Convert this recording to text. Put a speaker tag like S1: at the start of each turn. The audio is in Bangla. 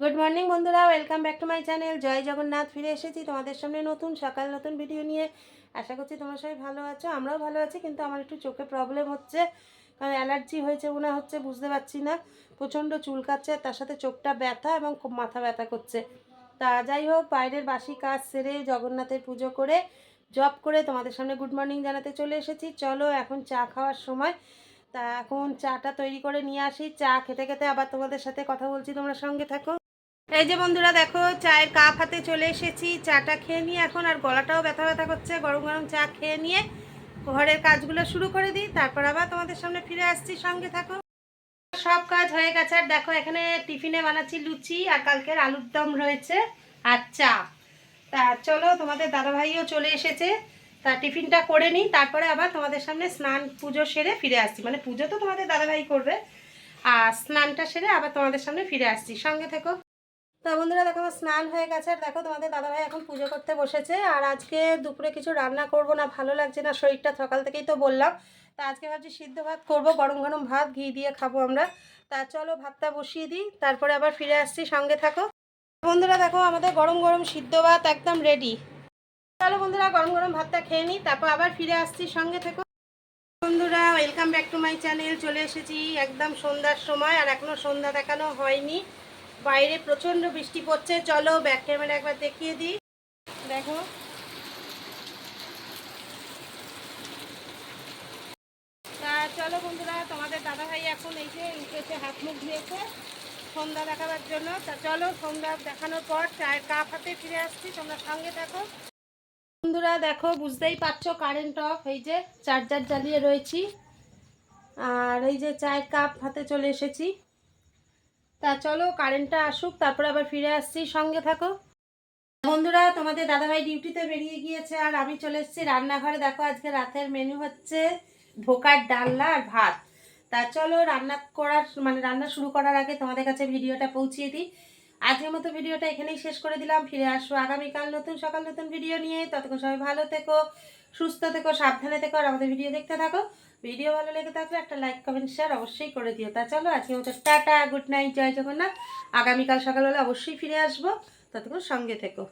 S1: গুড মর্নিং বন্ধুরা, welcome back to my channel. জয় জগন্নাথ, ফিরে এসেছি তোমাদের সামনে নতুন সকাল নতুন ভিডিও নিয়ে। আশা করছি তোমরা সবাই ভালো আছো, আমরাও ভালো আছি, কিন্তু আমার একটু চোখে প্রবলেম হচ্ছে, কারণ অ্যালার্জি হয়েছে মনে হচ্ছে, বুঝতে পারছি না। প্রচণ্ড চুলকাচ্ছে তার সাথে চোখটা ব্যথা এবং খুব মাথা ব্যথা করছে। তা যাই হোক, বাইরের বাসি কাজ সেরে জগন্নাথের পুজো করে জব করে তোমাদের সামনে গুড মর্নিং জানাতে চলে এসেছি। চলো এখন চা খাওয়ার সময়। তা এখন চাটা তৈরি করে নিয়ে আসি। চা খেতে খেতে আবার তোমাদের সাথে কথা বলছি, তোমরা সঙ্গে থাকো। এই যে বন্ধুরা দেখো, চায়ের কাপ হাতে চলে এসেছি, চাটা খেয়ে নিয়ে এখন আর গলাটাও ব্যথা ব্যথা করছে, গরম গরম চা খেয়ে নিয়ে ঘরের কাজগুলো শুরু করে দিই, তারপর আবার তোমাদের সামনে ফিরে আসছি, সঙ্গে থাকো। সব কাজ হয়ে গেছে, আর দেখো এখানে টিফিনে বানাচ্ছি লুচি আর কালকের আলুর দম রয়েছে আর চা। তা চলো, তোমাদের দাদাভাইও চলে এসেছে, তা টিফিনটা করে নিই, তারপরে আবার তোমাদের সামনে স্নান পুজো সেরে ফিরে আসছি মানে পুজো তো তোমাদের দাদাভাই করবে, আর স্নানটা সেরে আবার তোমাদের সামনে ফিরে আসছি, সঙ্গে থেকো। তা বন্ধুরা দেখো আমার স্নান হয়ে গেছে, আর দেখো তোমাদের দাদাভাই এখন পুজো করতে বসেছে, আর আজকে দুপুরে কিছু রান্না করব না, ভালো লাগছে না, শরীরটা সকাল থেকেই তো বললাম। তা আজকে ভাবছি সিদ্ধ ভাত করব, গরম গরম ভাত, ঘি দিয়ে খাব আমরা। তা চলো ভাতটা বসিয়ে দিই, তারপরে আবার ফিরে আসছি, সঙ্গে থাকো। বন্ধুরা দেখো আমাদের গরম গরম সিদ্ধ ভাত একদম রেডি চলো বন্ধুরা গরম গরম ভাতটা খেয়ে নিই, তারপর আবার ফিরে আসছি, সঙ্গে থেকো। বন্ধুরা welcome back to my channel চলে এসেছি একদম সন্ধ্যার সময়, আর এখনও সন্ধ্যা দেখানো হয়নি। বাইরে প্রচণ্ড বৃষ্টি পড়ছে। চলো ব্যাক ক্যামেরা একবার দেখিয়ে দিই। দেখো। তা চলো বন্ধুরা, তোমাদের দাদাভাই এখন এই যে উঠেছে, হাত মুখ ধুয়েছে, সন্ধ্যা দেখাবার জন্য। তা চলো সন্ধ্যা দেখানোর পর চায়ের কাপ হাতে ফিরে আসছি, তোমরা সঙ্গে দেখো বন্ধুরা, দেখো, বুঝতেই পারছ কারেন্ট অফ এই যে চার্জার জ্বালিয়ে রয়েছি। আর এই যে চায়ের কাপ হাতে চলে এসেছি। তা চলো কারেন্টটা আসুক, তারপরে আবার ফিরে আসছি, সঙ্গে থাকো। বন্ধুরা, তোমাদের দাদাভাই ডিউটিতে বেরিয়ে গিয়েছে আর আমি চলে এসেছি রান্নাঘরে। দেখো, আজকে রাতের মেনু হচ্ছে ধোকার ডালনা আর ভাত। তা চলো, রান্না করার মানে রান্না শুরু করার আগে তোমাদের কাছে ভিডিওটা পৌঁছিয়ে দিই। আজকের মতো ভিডিওটা এখানেই শেষ করে দিলাম। ফিরে আসব আগামীকাল নতুন সকাল নতুন ভিডিও নিয়ে। ততক্ষণ সবাই ভালো থেকো, সুস্থ থেকো, সাবধানে থেকো আর আমাদের ভিডিও দেখতে থাকো। ভিডিও ভালো লেগে থাকলে একটা লাইক কমেন্ট শেয়ার অবশ্যই করে দিও। তা চলো, আজকের মতো টাটা গুড নাইট জয় জগন্নাথ। আগামীকাল সকালবেলা অবশ্যই ফিরে আসব। ততক্ষণ সঙ্গে থেকো।